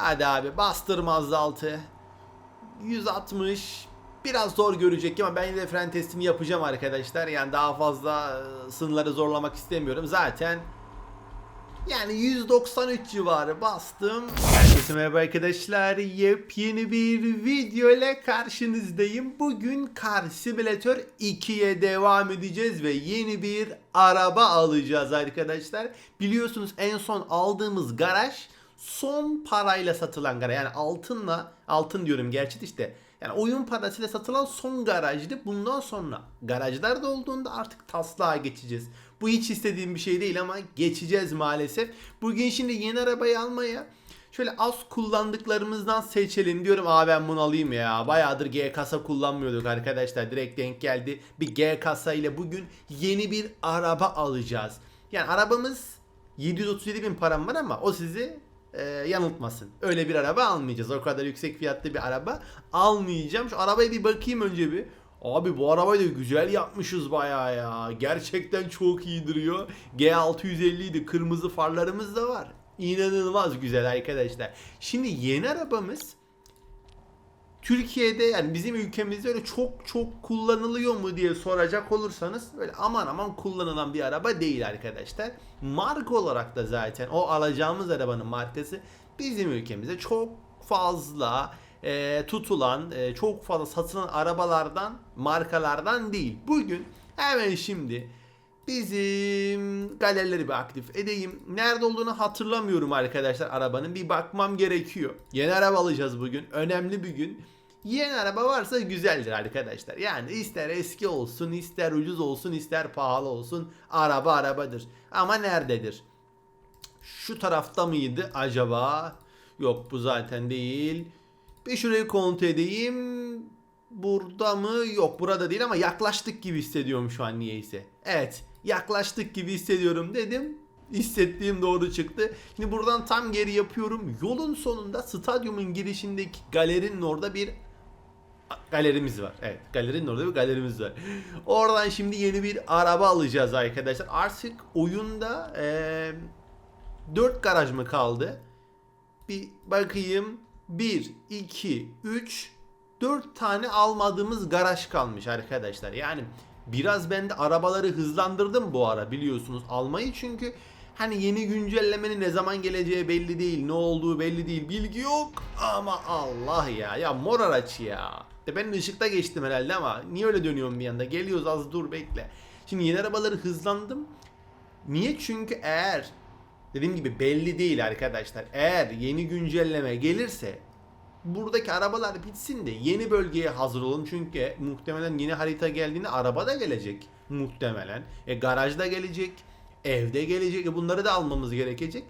Hadi abi bastır Mazda 6. 160 biraz zor görecek ama ben yine fren testini yapacağım arkadaşlar. Yani daha fazla e, sınırları zorlamak istemiyorum. Zaten yani 193 civarı bastım. Herkese merhaba arkadaşlar. Yepyeni bir video ile karşınızdayım. Bugün Car Simulator 2'ye devam edeceğiz ve yeni bir araba alacağız arkadaşlar. Biliyorsunuz en son aldığımız garaj son parayla satılan garaj. Yani altınla, altın diyorum gerçi işte. Yani oyun parasıyla satılan son garajdı. Bundan sonra garajlar da olduğunda artık taslağa geçeceğiz. Bu hiç istediğim bir şey değil ama geçeceğiz maalesef. Bugün şimdi yeni arabayı almaya şöyle az kullandıklarımızdan seçelim diyorum. Aa ben bunu alayım ya. Bayağıdır G kasa kullanmıyorduk arkadaşlar. Direkt denk geldi. Bir G kasa ile bugün yeni bir araba alacağız. Yani arabamız 737 bin param var ama o sizi e, yanıltmasın. Öyle bir araba almayacağız. O kadar yüksek fiyatlı bir araba almayacağım. Şu arabaya bir bakayım önce bir. Abi bu arabayı da güzel yapmışız bayağı ya. Gerçekten çok iyi duruyor. G650 idi. Kırmızı farlarımız da var. İnanılmaz güzel arkadaşlar. Şimdi yeni arabamız Türkiye'de yani bizim ülkemizde öyle çok çok kullanılıyor mu diye soracak olursanız öyle aman aman kullanılan bir araba değil arkadaşlar. Marka olarak da zaten o alacağımız arabanın markası bizim ülkemizde çok fazla e, tutulan, e, çok fazla satılan arabalardan, markalardan değil. Bugün hemen şimdi bizim galerileri bir aktif edeyim. Nerede olduğunu hatırlamıyorum arkadaşlar arabanın. Bir bakmam gerekiyor. Yeni araba alacağız bugün. Önemli bir gün. Yeni araba varsa güzeldir arkadaşlar. Yani ister eski olsun, ister ucuz olsun, ister pahalı olsun. Araba arabadır. Ama nerededir? Şu tarafta mıydı acaba? Yok bu zaten değil. Bir şurayı kontrol edeyim. Burada mı? Yok burada değil ama yaklaştık gibi hissediyorum şu an niyeyse. Evet yaklaştık gibi hissediyorum dedim. Hissettiğim doğru çıktı. Şimdi buradan tam geri yapıyorum. Yolun sonunda stadyumun girişindeki galerinin orada bir galerimiz var. Evet galerinin orada bir galerimiz var. Oradan şimdi yeni bir araba alacağız arkadaşlar. Artık oyunda eee 4 garaj mı kaldı? Bir bakayım. 1, 2, 3, 4 tane almadığımız garaj kalmış arkadaşlar. Yani biraz ben de arabaları hızlandırdım bu ara biliyorsunuz almayı çünkü hani yeni güncellemenin ne zaman geleceği belli değil, ne olduğu belli değil, bilgi yok ama Allah ya ya mor araç ya. De ben ışıkta geçtim herhalde ama niye öyle dönüyorum bir anda? Geliyoruz az dur bekle. Şimdi yeni arabaları hızlandım. Niye? Çünkü eğer dediğim gibi belli değil arkadaşlar. Eğer yeni güncelleme gelirse buradaki arabalar bitsin de yeni bölgeye hazır olun. Çünkü muhtemelen yeni harita geldiğinde araba da gelecek. Muhtemelen. E garajda gelecek. Evde gelecek. E bunları da almamız gerekecek.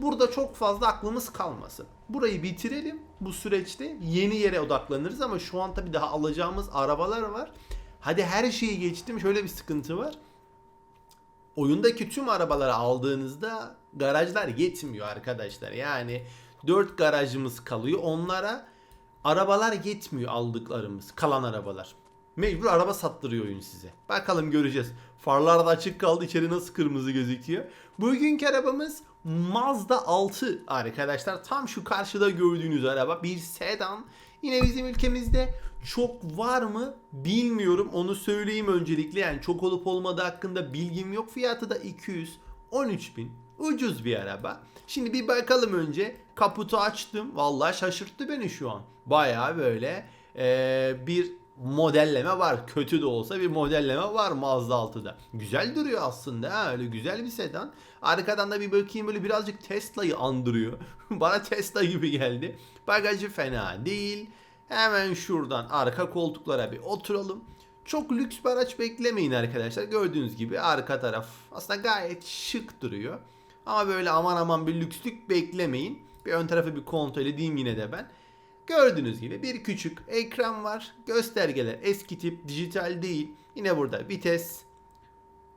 Burada çok fazla aklımız kalmasın. Burayı bitirelim. Bu süreçte yeni yere odaklanırız ama şu an tabii daha alacağımız arabalar var. Hadi her şeyi geçtim. Şöyle bir sıkıntı var oyundaki tüm arabaları aldığınızda garajlar yetmiyor arkadaşlar. Yani 4 garajımız kalıyor. Onlara arabalar yetmiyor aldıklarımız. Kalan arabalar. Mecbur araba sattırıyor oyun size. Bakalım göreceğiz. Farlar da açık kaldı. İçeri nasıl kırmızı gözüküyor. Bugünkü arabamız Mazda 6 arkadaşlar. Tam şu karşıda gördüğünüz araba bir sedan. Yine bizim ülkemizde çok var mı bilmiyorum. Onu söyleyeyim öncelikle. Yani çok olup olmadığı hakkında bilgim yok. Fiyatı da 213 bin. Ucuz bir araba. Şimdi bir bakalım önce. Kaputu açtım. Vallahi şaşırttı beni şu an. Baya böyle eee, bir modelleme var. Kötü de olsa bir modelleme var Mazda 6'da. Güzel duruyor aslında ha. Öyle güzel bir sedan. Arkadan da bir bakayım böyle birazcık Tesla'yı andırıyor. Bana Tesla gibi geldi. Bagajı fena değil. Hemen şuradan arka koltuklara bir oturalım. Çok lüks bir araç beklemeyin arkadaşlar. Gördüğünüz gibi arka taraf aslında gayet şık duruyor. Ama böyle aman aman bir lükslük beklemeyin. Bir ön tarafı bir kontrol edeyim yine de ben. Gördüğünüz gibi bir küçük ekran var. Göstergeler eski tip, dijital değil. Yine burada vites,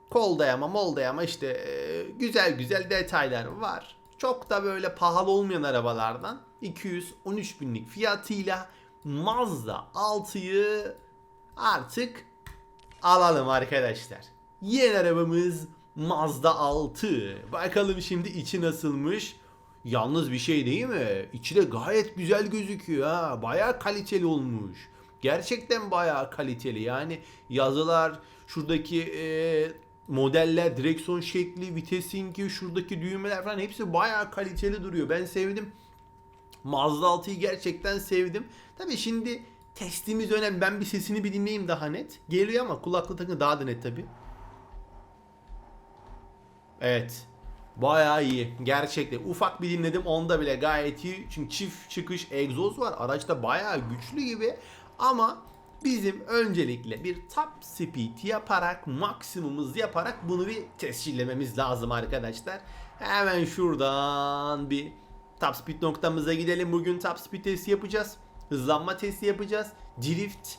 kol dayama, mol dayama işte e, güzel güzel detaylar var. Çok da böyle pahalı olmayan arabalardan 213 binlik fiyatıyla Mazda 6'yı artık alalım arkadaşlar. Yeni arabamız Mazda 6. Bakalım şimdi içi nasılmış. Yalnız bir şey değil mi? İçi de gayet güzel gözüküyor ha. Bayağı kaliteli olmuş. Gerçekten bayağı kaliteli. Yani yazılar, şuradaki e, modeller, direksiyon şekli, vitesinki, şuradaki düğmeler falan hepsi bayağı kaliteli duruyor. Ben sevdim. Mazda 6'yı gerçekten sevdim. Tabii şimdi testimiz önemli. Ben bir sesini bir dinleyeyim daha net. Geliyor ama kulaklık takın daha da net tabii. Evet. Bayağı iyi. Gerçekten. Ufak bir dinledim. Onda bile gayet iyi. Çünkü çift çıkış egzoz var. Araçta bayağı güçlü gibi. Ama bizim öncelikle bir top speed yaparak maksimumuz yaparak bunu bir tescillememiz lazım arkadaşlar. Hemen şuradan bir top speed noktamıza gidelim. Bugün top speed testi yapacağız. Hızlanma testi yapacağız. Drift,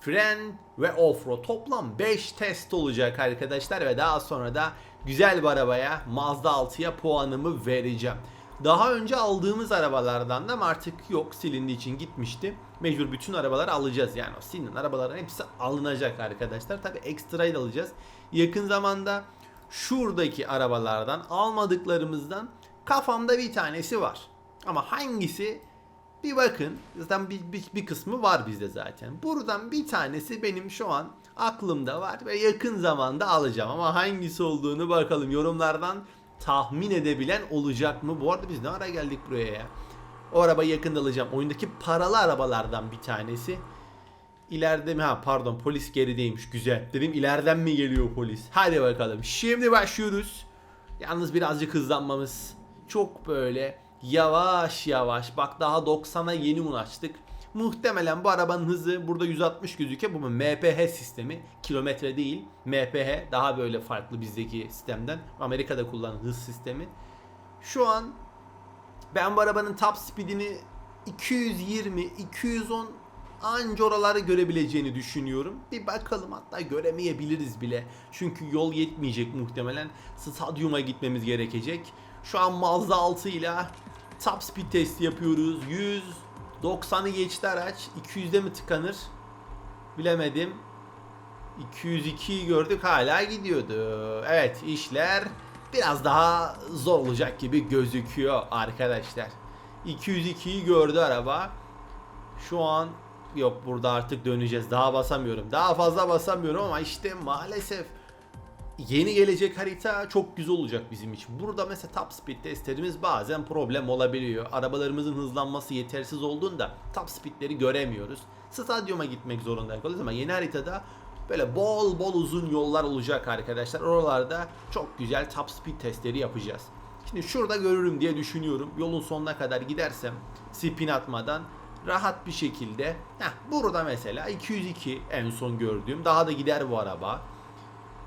fren ve offroad toplam 5 test olacak arkadaşlar ve daha sonra da güzel bir arabaya Mazda 6'ya puanımı vereceğim. Daha önce aldığımız arabalardan da artık yok silindiği için gitmişti. Mecbur bütün arabaları alacağız yani o silinen arabaların hepsi alınacak arkadaşlar. Tabi ekstrayı da alacağız. Yakın zamanda şuradaki arabalardan almadıklarımızdan kafamda bir tanesi var. Ama hangisi bir bakın zaten bir, bir, bir kısmı var bizde zaten. Buradan bir tanesi benim şu an aklımda var ve yakın zamanda alacağım. Ama hangisi olduğunu bakalım yorumlardan tahmin edebilen olacak mı? Bu arada biz ne ara geldik buraya ya? O arabayı yakında alacağım. Oyundaki paralı arabalardan bir tanesi. İleride mi? Ha pardon polis gerideymiş. Güzel. Dedim ileriden mi geliyor polis? Hadi bakalım. Şimdi başlıyoruz. Yalnız birazcık hızlanmamız çok böyle yavaş yavaş. Bak daha 90'a yeni ulaştık. Muhtemelen bu arabanın hızı burada 160 gözüküyor. Bu MPH sistemi. Kilometre değil. MPH daha böyle farklı bizdeki sistemden. Amerika'da kullanılan hız sistemi. Şu an ben bu arabanın top speedini 220, 210 anca oraları görebileceğini düşünüyorum. Bir bakalım hatta göremeyebiliriz bile. Çünkü yol yetmeyecek muhtemelen. Stadyuma gitmemiz gerekecek. Şu an Mazda 6 ile top speed testi yapıyoruz. 190'ı geçti araç. 200'de mi tıkanır? Bilemedim. 202'yi gördük hala gidiyordu. Evet işler biraz daha zor olacak gibi gözüküyor arkadaşlar. 202'yi gördü araba. Şu an yok burada artık döneceğiz. Daha basamıyorum. Daha fazla basamıyorum ama işte maalesef yeni gelecek harita çok güzel olacak bizim için. Burada mesela top speed testlerimiz bazen problem olabiliyor. Arabalarımızın hızlanması yetersiz olduğunda top speedleri göremiyoruz. Stadyuma gitmek zorunda kalıyoruz ama yeni haritada böyle bol bol uzun yollar olacak arkadaşlar. Oralarda çok güzel top speed testleri yapacağız. Şimdi şurada görürüm diye düşünüyorum. Yolun sonuna kadar gidersem spin atmadan rahat bir şekilde. Heh, burada mesela 202 en son gördüğüm. Daha da gider bu araba.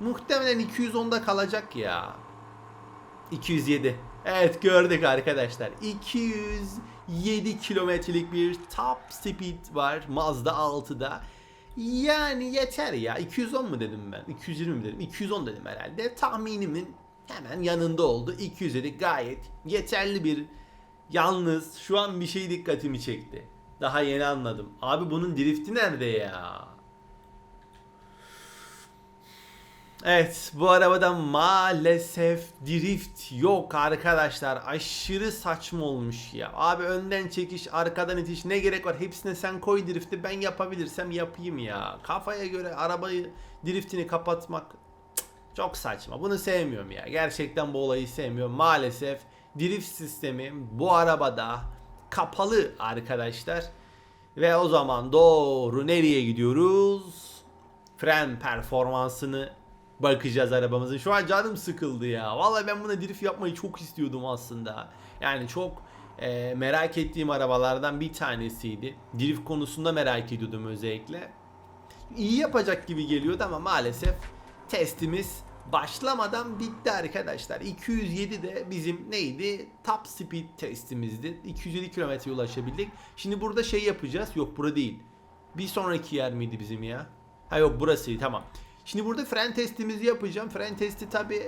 Muhtemelen 210'da kalacak ya. 207. Evet gördük arkadaşlar. 207 kilometrelik bir top speed var Mazda 6'da. Yani yeter ya. 210 mu dedim ben? 220 mi dedim? 210 dedim herhalde. Tahminimin hemen yanında oldu. 207 gayet yeterli bir Yalnız şu an bir şey dikkatimi çekti. Daha yeni anladım. Abi bunun drifti nerede ya? Evet bu arabada maalesef drift yok arkadaşlar. Aşırı saçma olmuş ya. Abi önden çekiş arkadan itiş ne gerek var? Hepsine sen koy drifti ben yapabilirsem yapayım ya. Kafaya göre arabayı driftini kapatmak çok saçma. Bunu sevmiyorum ya. Gerçekten bu olayı sevmiyorum. Maalesef drift sistemi bu arabada kapalı arkadaşlar. Ve o zaman doğru nereye gidiyoruz? Fren performansını bakacağız arabamızın. Şu an canım sıkıldı ya. Vallahi ben buna drift yapmayı çok istiyordum aslında. Yani çok e, merak ettiğim arabalardan bir tanesiydi. Drift konusunda merak ediyordum özellikle. İyi yapacak gibi geliyordu ama maalesef testimiz başlamadan bitti arkadaşlar. 207 de bizim neydi? Top speed testimizdi. 207 kilometre ulaşabildik. Şimdi burada şey yapacağız. Yok bura değil. Bir sonraki yer miydi bizim ya? Ha yok burasıydı tamam. Şimdi burada fren testimizi yapacağım. Fren testi tabi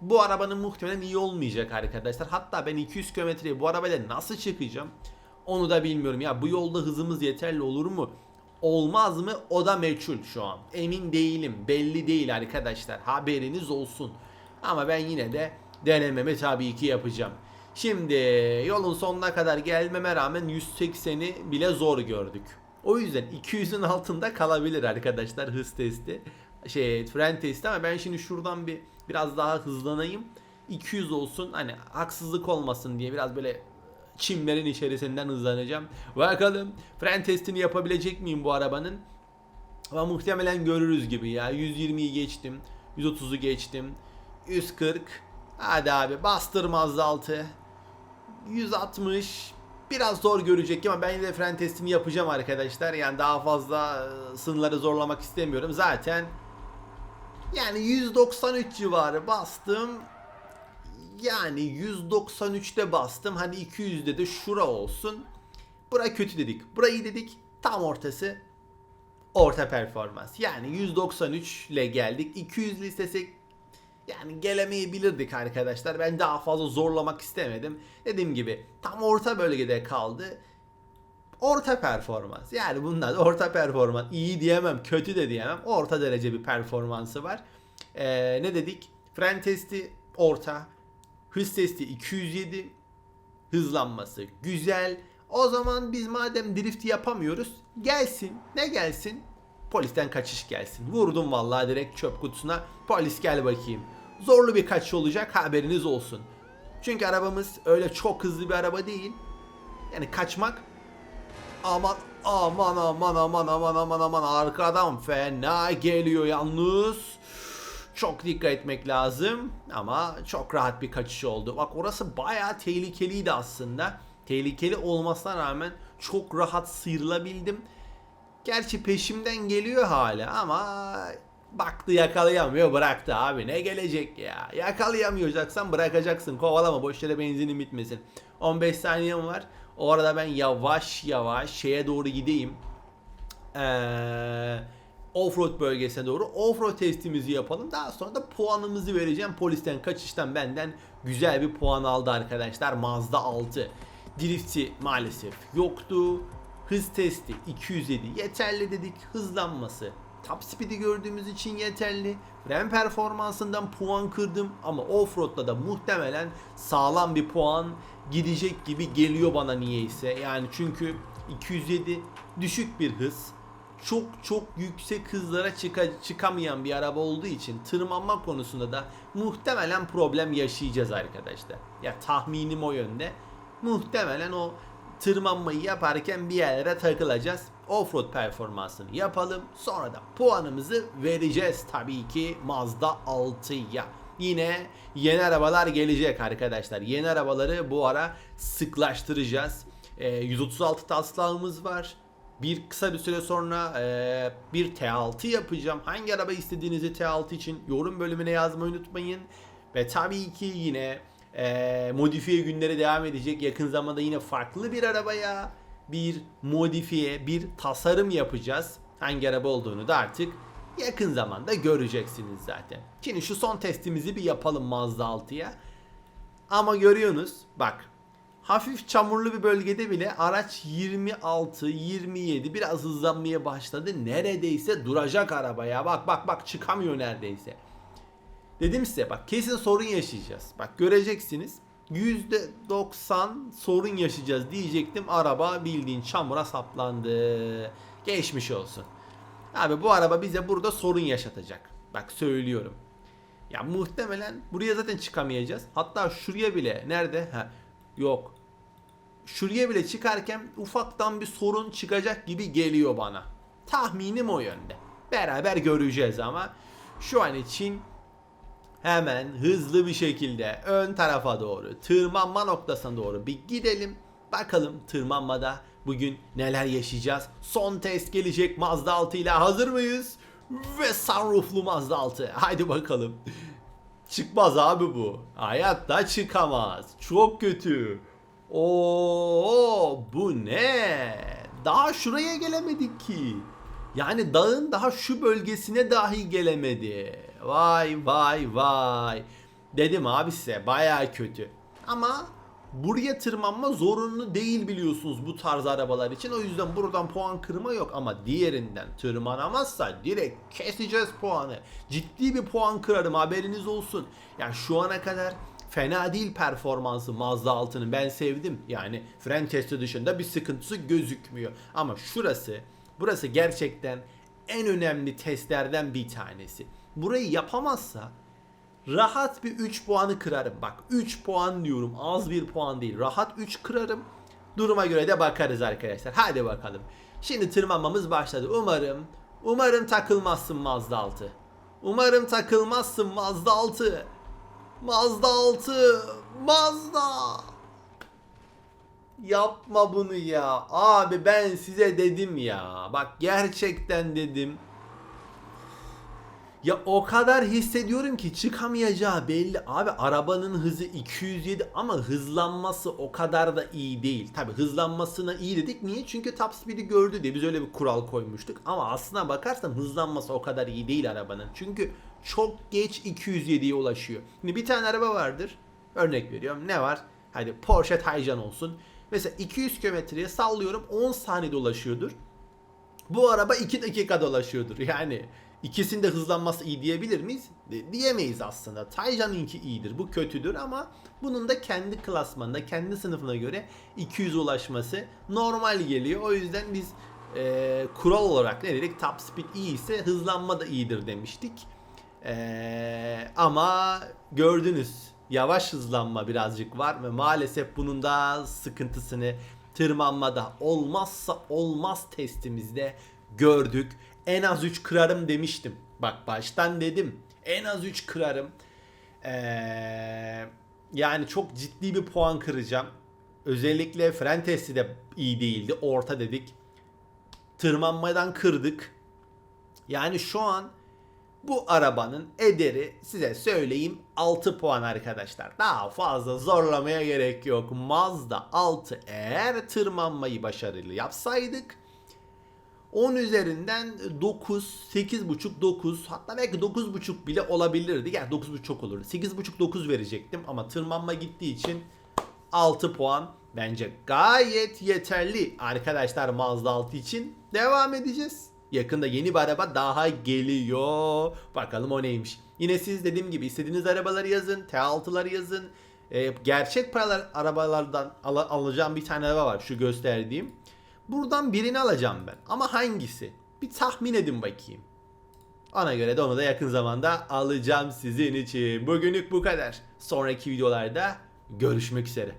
bu arabanın muhtemelen iyi olmayacak arkadaşlar. Hatta ben 200 kilometreye bu arabayla nasıl çıkacağım? Onu da bilmiyorum. Ya bu yolda hızımız yeterli olur mu? Olmaz mı? O da meçhul şu an. Emin değilim. Belli değil arkadaşlar. Haberiniz olsun. Ama ben yine de denememi tabii ki yapacağım. Şimdi yolun sonuna kadar gelmeme rağmen 180'i bile zor gördük. O yüzden 200'ün altında kalabilir arkadaşlar hız testi. Şey fren testi ama ben şimdi şuradan bir biraz daha hızlanayım. 200 olsun hani haksızlık olmasın diye biraz böyle çimlerin içerisinden hızlanacağım. Bakalım fren testini yapabilecek miyim bu arabanın? Ama muhtemelen görürüz gibi ya. 120'yi geçtim. 130'u geçtim. 140. Hadi abi bastır Mazda 6. 160. Biraz zor görecek ama ben yine de fren testini yapacağım arkadaşlar. Yani daha fazla e, sınırları zorlamak istemiyorum. Zaten yani 193 civarı bastım. Yani 193'te bastım. Hani 200'de de şura olsun. Bura kötü dedik. Burayı dedik. Tam ortası orta performans. Yani 193 ile geldik. 200 listesek yani gelemeyebilirdik arkadaşlar. Ben daha fazla zorlamak istemedim. Dediğim gibi tam orta bölgede kaldı. Orta performans. Yani bunlar orta performans. İyi diyemem, kötü de diyemem. Orta derece bir performansı var. Ee, ne dedik? Fren testi orta. Hız testi 207. Hızlanması güzel. O zaman biz madem drift yapamıyoruz gelsin ne gelsin polisten kaçış gelsin. Vurdum vallahi direkt çöp kutusuna polis gel bakayım. Zorlu bir kaçış olacak haberiniz olsun. Çünkü arabamız öyle çok hızlı bir araba değil. Yani kaçmak aman aman aman aman aman aman aman arkadan fena geliyor yalnız. Çok dikkat etmek lazım ama çok rahat bir kaçış oldu. Bak orası bayağı tehlikeliydi aslında. Tehlikeli olmasına rağmen çok rahat sıyrılabildim. Gerçi peşimden geliyor hala ama baktı yakalayamıyor bıraktı abi ne gelecek ya. Yakalayamayacaksan bırakacaksın kovalama boş yere benzinin bitmesin. 15 saniyem var. O arada ben yavaş yavaş şeye doğru gideyim. Eee offroad bölgesine doğru offroad testimizi yapalım. Daha sonra da puanımızı vereceğim. Polisten kaçıştan benden güzel bir puan aldı arkadaşlar. Mazda 6. Drift'i maalesef yoktu. Hız testi 207 yeterli dedik. Hızlanması top speed'i gördüğümüz için yeterli. Fren performansından puan kırdım ama offroad'da da muhtemelen sağlam bir puan gidecek gibi geliyor bana niyeyse. Yani çünkü 207 düşük bir hız çok çok yüksek hızlara çıka, çıkamayan bir araba olduğu için tırmanma konusunda da muhtemelen problem yaşayacağız arkadaşlar. Ya tahminim o yönde. Muhtemelen o tırmanmayı yaparken bir yerlere takılacağız. Offroad performansını yapalım. Sonra da puanımızı vereceğiz tabii ki Mazda 6'ya. Yine yeni arabalar gelecek arkadaşlar. Yeni arabaları bu ara sıklaştıracağız. Ee, 136 taslağımız var. Bir kısa bir süre sonra e, bir T6 yapacağım. Hangi araba istediğinizi T6 için yorum bölümüne yazmayı unutmayın. Ve tabii ki yine e, modifiye günleri devam edecek. Yakın zamanda yine farklı bir arabaya bir modifiye, bir tasarım yapacağız. Hangi araba olduğunu da artık yakın zamanda göreceksiniz zaten. Şimdi şu son testimizi bir yapalım Mazda 6'ya. Ama görüyorsunuz bak hafif çamurlu bir bölgede bile araç 26, 27 biraz hızlanmaya başladı. Neredeyse duracak arabaya. Bak bak bak çıkamıyor neredeyse. Dedim size bak kesin sorun yaşayacağız. Bak göreceksiniz. %90 sorun yaşayacağız diyecektim. Araba bildiğin çamura saplandı. Geçmiş olsun. Abi bu araba bize burada sorun yaşatacak. Bak söylüyorum. Ya muhtemelen buraya zaten çıkamayacağız. Hatta şuraya bile nerede? Ha yok. Şuraya bile çıkarken ufaktan bir sorun çıkacak gibi geliyor bana. Tahminim o yönde. Beraber göreceğiz ama şu an için hemen hızlı bir şekilde ön tarafa doğru tırmanma noktasına doğru bir gidelim. Bakalım tırmanmada bugün neler yaşayacağız. Son test gelecek Mazda 6 ile hazır mıyız? Ve sunrooflu Mazda 6. Haydi bakalım. Çıkmaz abi bu. Hayatta çıkamaz. Çok kötü. Oo bu ne? Daha şuraya gelemedik ki. Yani dağın daha şu bölgesine dahi gelemedi. Vay vay vay. Dedim abi size baya kötü. Ama buraya tırmanma zorunlu değil biliyorsunuz bu tarz arabalar için. O yüzden buradan puan kırma yok ama diğerinden tırmanamazsa direkt keseceğiz puanı. Ciddi bir puan kırarım haberiniz olsun. Yani şu ana kadar Fena değil performansı Mazda 6'nın ben sevdim. Yani fren testi dışında bir sıkıntısı gözükmüyor. Ama şurası, burası gerçekten en önemli testlerden bir tanesi. Burayı yapamazsa rahat bir 3 puanı kırarım. Bak 3 puan diyorum az bir puan değil. Rahat 3 kırarım. Duruma göre de bakarız arkadaşlar. Hadi bakalım. Şimdi tırmanmamız başladı. Umarım, umarım takılmazsın Mazda 6. Umarım takılmazsın Mazda 6. Mazda 6. Mazda. Yapma bunu ya. Abi ben size dedim ya. Bak gerçekten dedim. Ya o kadar hissediyorum ki çıkamayacağı belli. Abi arabanın hızı 207 ama hızlanması o kadar da iyi değil. Tabi hızlanmasına iyi dedik. Niye? Çünkü top speed'i gördü diye biz öyle bir kural koymuştuk. Ama aslına bakarsan hızlanması o kadar iyi değil arabanın. Çünkü çok geç 207'ye ulaşıyor. Şimdi bir tane araba vardır. Örnek veriyorum. Ne var? Hadi Porsche Taycan olsun. Mesela 200 kilometreye sallıyorum 10 saniyede ulaşıyordur. Bu araba 2 dakika dolaşıyordur. Yani ikisinde hızlanması iyi diyebilir miyiz? De- diyemeyiz aslında. Taycan'ınki iyidir. Bu kötüdür ama bunun da kendi klasmanında, kendi sınıfına göre 200 ulaşması normal geliyor. O yüzden biz e, kural olarak ne dedik? Top speed iyi ise hızlanma da iyidir demiştik. E, ama gördünüz yavaş hızlanma birazcık var ve maalesef bunun da sıkıntısını tırmanmada olmazsa olmaz testimizde gördük. En az 3 kırarım demiştim. Bak baştan dedim. En az 3 kırarım. Ee, yani çok ciddi bir puan kıracağım. Özellikle fren testi de iyi değildi. Orta dedik. Tırmanmadan kırdık. Yani şu an bu arabanın ederi size söyleyeyim 6 puan arkadaşlar. Daha fazla zorlamaya gerek yok. Mazda 6 eğer tırmanmayı başarılı yapsaydık 10 üzerinden 9, 8.5, 9 hatta belki 9.5 bile olabilirdi. Yani 9.5 çok olurdu. 8.5, 9 verecektim ama tırmanma gittiği için 6 puan bence gayet yeterli arkadaşlar Mazda 6 için. Devam edeceğiz. Yakında yeni bir araba daha geliyor. Bakalım o neymiş. Yine siz dediğim gibi istediğiniz arabaları yazın. T6'ları yazın. Ee, gerçek paralar arabalardan al- alacağım bir tane araba var şu gösterdiğim. Buradan birini alacağım ben. Ama hangisi? Bir tahmin edin bakayım. Ona göre de onu da yakın zamanda alacağım sizin için. Bugünlük bu kadar. Sonraki videolarda görüşmek üzere.